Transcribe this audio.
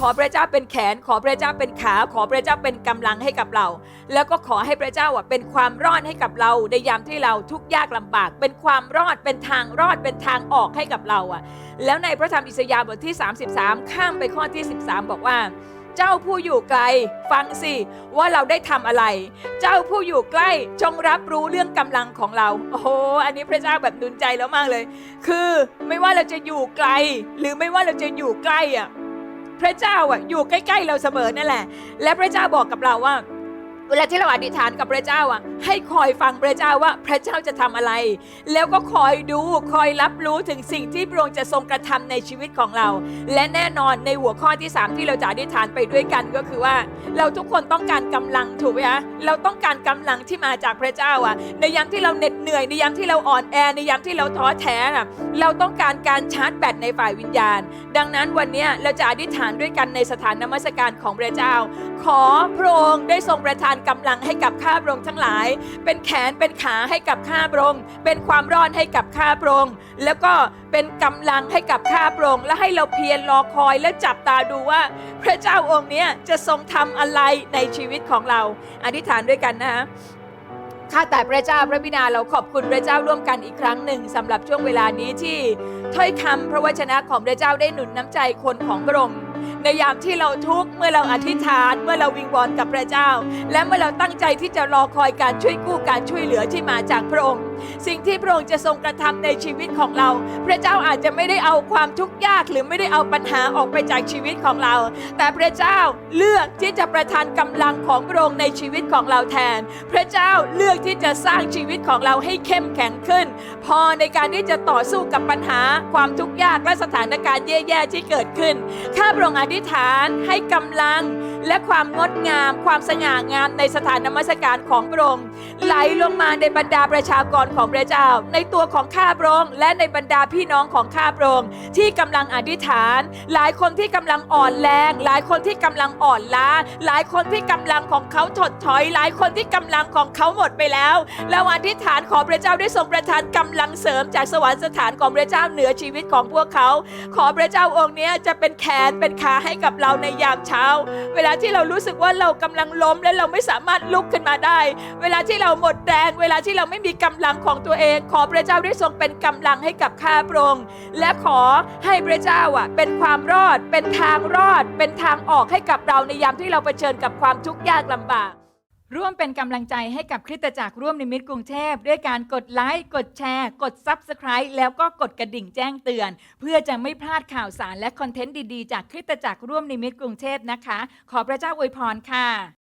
ขอพระเจ้าเป็นแขน ขอพระเจ้าเป็นขา ขอพระเจ้าเป็นกำลังให้กับเรา แล้วก็ขอให้พระเจ้าอะเป็นความรอดให้กับเรา ในยามที่เราทุกข์ยากลำบาก เป็นความรอดเป็นทางรอดเป็นทางออกให้กับเราอะ แล้วในพระธรรมอิสยาห์บทที่ 33 ข้ามไปข้อที่ 13 บอกว่า เจ้าผู้อยู่ไกล ฟังสิว่าเราได้ทำอะไร เจ้าผู้อยู่ใกล้จงรับรู้เรื่องกำลังของเรา โอ้โหอันนี้พระเจ้าแบบหนุนใจแล้วมากเลย คือไม่ว่าเราจะอยู่ไกล หรือไม่ว่าเราจะอยู่ใกล้อะพระเจ้าอะอยู่ใกล้ ๆ เราเสมอนั่นแหละ และพระเจ้าบอกกับเราว่า เวลาที่เราอธิษฐานกับพระเจ้าอะ ให้คอยฟังพระเจ้าว่าพระเจ้าจะทำอะไร แล้วก็คอยดูคอยรับรู้ถึงสิ่งที่พระองค์จะทรงกระทำในชีวิตของเรา และแน่นอนในหัวข้อที่ 3 ที่เราจะอธิษฐานไปด้วยกันก็คือว่า เราทุกคนต้องการกำลังถูกไหมคะเราต้องการกำลังที่มาจากพระเจ้าอะ ในยามที่เราเหน็ดเหนื่อยในยามที่เราอ่อนแอในยามที่เราท้อแท้น่ะเราต้องการการชาร์จแบตในฝ่ายวิญญาณ ดังนั้นวันนี้เราจะอธิษฐานด้วยกันในสถานนมัสการของพระเจ้า ขอพระองค์ได้ทรงประทานกำลังให้กับข้าพระองค์ทั้งหลาย เป็นแขนเป็นขาให้กับข้าพระองค์เป็นความรอดให้กับข้าพระองค์แล้วก็เป็นกำลังให้กับข้าพระองค์และให้เราเพียรรอคอยและจับตาดูว่า พระเจ้าองค์นี้จะทรงทำอะไรในชีวิตของเรา อธิษฐานด้วยกันนะข้าแต่พระเจ้าพระบิดาเราขอบคุณพระเจ้าร่วมกันอีกครั้งหนึ่งสำหรับช่วงเวลานี้ที่ถ้อยคำพระวจนะของพระเจ้าได้หนุนน้ำใจคนของพระองค์ ในยามที่เราทุกข์เมื่อเราอธิษฐานเมื่อเราวิงวอนกับพระเจ้า และเมื่อเราตั้งใจที่จะรอคอยการช่วยกู้การช่วยเหลือที่มาจากพระองค์ สิ่งที่พระองค์จะทรงกระทำในชีวิตของเรา พระเจ้าอาจจะไม่ได้เอาความทุกข์ยากหรือไม่ได้เอาปัญหาออกไปจากชีวิตของเรา แต่พระเจ้าเลือกที่จะประทานกำลังของพระองค์ในชีวิตของเราแทน พระเจ้าเลือกที่จะสร้างชีวิตของเราให้เข้มแข็งขึ้น พอในการที่จะต่อสู้กับปัญหาความทุกข์ยากและสถานการณ์แย่ๆที่เกิดขึ้นข้าพระองค์อธิิษฐานให้กำลังและความงดงาม ความสง่างามในสถานนมัสการของพระองค์ไหลลงมาในบรรดาประชากรของพระเจ้า ในตัวของข้าพระองค์และในบรรดาพี่น้องของข้าพระองค์ที่กำลังอธิษฐาน หลายคนที่กำลังอ่อนแรง หลายคนที่กำลังอ่อนล้า หลายคนที่กำลังของเขาถดถอย หลายคนที่กำลังของเขาหมดไปแล้วเราอธิษฐานขอพระเจ้าได้ทรงประทานกำลังเสริมจากสวรรคสถานของพระเจ้าเหนือชีวิตของพวกเขา ขอพระเจ้าองค์นี้จะเป็นแขนเป็นขาให้กับเราในยามเช้า เวลาที่เรารู้สึกว่าเรากำลังล้มและเราไม่สามารถลุกขึ้นมาได้ เวลาที่เราหมดแรง เวลาที่เราไม่มีกำลังของตัวเอง ขอพระเจ้าได้ทรงเป็นกำลังให้กับข้าพระองค์และขอให้พระเจ้าอะเป็นความรอด เป็นทางรอด เป็นทางออกให้กับเราในยามที่เราเผชิญกับความทุกข์ยากลำบาก ร่วมเป็นกำลังใจให้กับคริสตจักรร่วมนิมิตกรุงเทพ ด้วยการกดไลค์ กดแชร์ กด Subscribe แล้วก็กดกระดิ่งแจ้งเตือน เพื่อจะไม่พลาดข่าวสารและคอนเทนต์ดีๆ จากคริสตจักรร่วมนิมิตกรุงเทพนะคะ ขอพระเจ้าอวยพรค่ะ